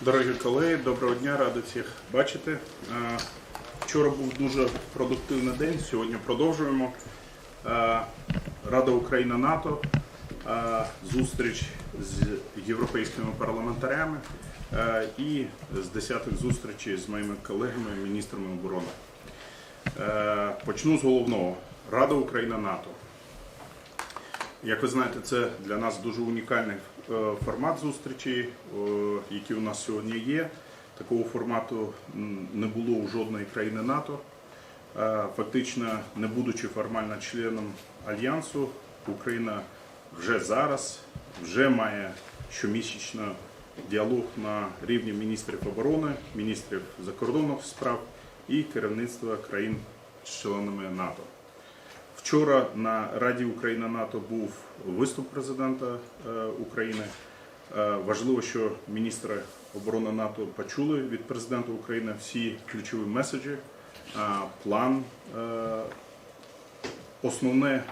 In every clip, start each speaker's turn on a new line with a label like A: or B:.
A: Дорогі колеги, доброго дня, радий всіх бачити. Вчора був дуже продуктивний день, сьогодні продовжуємо. Рада Україна НАТО, зустріч з європейськими парламентарями і з десятих зустрічей з моїми колегами, міністрами оборони. Е, Почну з головного. Рада Україна НАТО. Як ви знаєте, це для нас дуже унікальний е, формат зустрічі, е, який у нас сьогодні є. Такого формату не було у жодної країни НАТО. Фактично, не будучи формально членом альянсу, Україна вже зараз вже має щомісячно діалог на рівні міністрів оборони, міністрів закордонних справ і керівництва країн з членами НАТО. Вчора на Раді Україна НАТО був виступ президента е, України. Е, Важливо, що міністри оборони НАТО почули від президента України всі ключові меседжі, е, план. Основне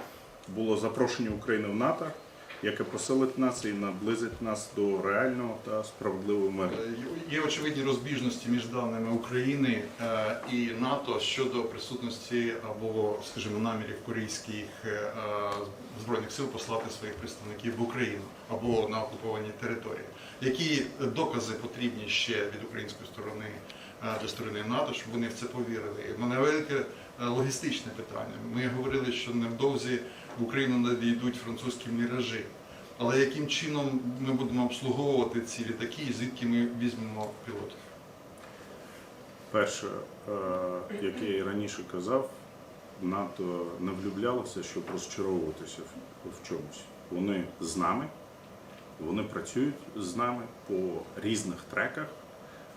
A: було запрошення України в НАТО, яке посилить нас і наблизить нас до реального та справедливого миру.
B: Е, Є очевидні розбіжності між даними України е, і НАТО щодо присутності або, скажімо, намірів корейських е, е, збройних сил послати своїх представників в Україну або на окуповані території. Які докази потрібні ще від української сторони е, до сторони НАТО, щоб вони в це повірили? І в мене велике е, логістичне питання. Ми говорили, що невдовзі в Україну надійдуть французькі міражі. Але яким чином ми будемо обслуговувати ці літаки і звідки ми візьмемо пілотів?
A: Перше, е, як я і раніше казав, НАТО не влюблялося, щоб розчаровуватися в- чомусь. Вони з нами, вони працюють з нами по різних треках,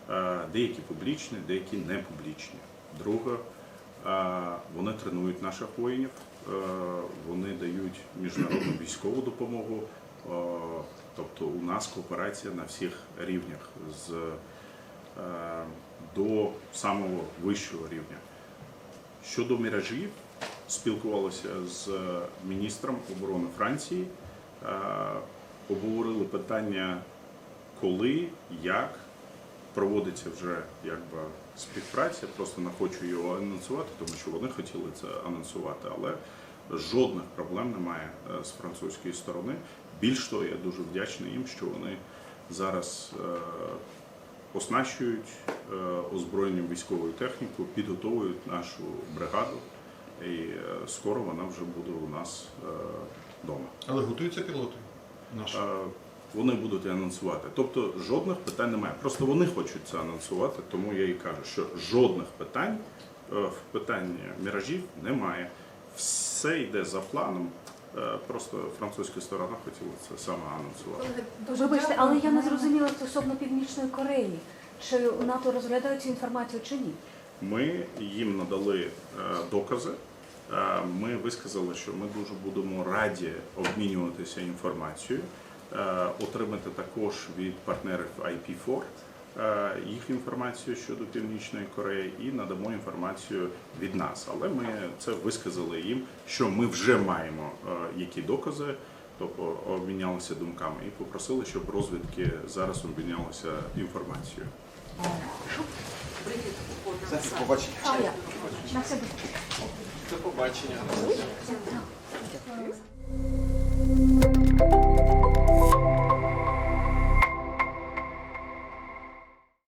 A: е, деякі публічні, деякі не публічні. Друге, е, вони тренують наших воїнів, е, вони дають міжнародну військову допомогу. е, Тобто у нас кооперація на всіх рівнях з е, до самого вищого рівня. Щодо міражів, спілкувалися з міністром оборони Франції, обговорили питання, коли, як проводиться вже якби співпраця. Просто не хочу його анонсувати, тому що вони хотіли це анонсувати, але жодних проблем немає е, з французької сторони. Більш того, я дуже вдячний їм, що вони зараз е, оснащують е, озброєнням військовою технікою, підготовують нашу бригаду, і скоро вона вже буде у нас вдома.
B: Але готуються пілоти наші.
A: Вони будуть анонсувати. Тобто жодних питань немає. Просто вони хочуть це анонсувати, тому я і кажу, що жодних питань е, в питанні міражів немає. Все йде за планом. Е, Просто французька сторона хотіла це саме анонсувати.
C: Вибачте, але я не зрозуміла стосовно Північної Кореї. Чи у НАТО розглядають цю інформацію чи ні?
A: Ми їм надали е, докази. Ми висказали, що ми дуже будемо раді обмінюватися інформацією, отримати також від партнерів IP4 е, їх інформацію щодо Північної Кореї і надамо інформацію від нас. Але ми це висказали їм, що ми вже маємо е, які докази. Тобто обмінялися думками і попросили, щоб розвідки зараз обмінялися інформацією.
D: Побачення.
C: А я на все
D: До побачення.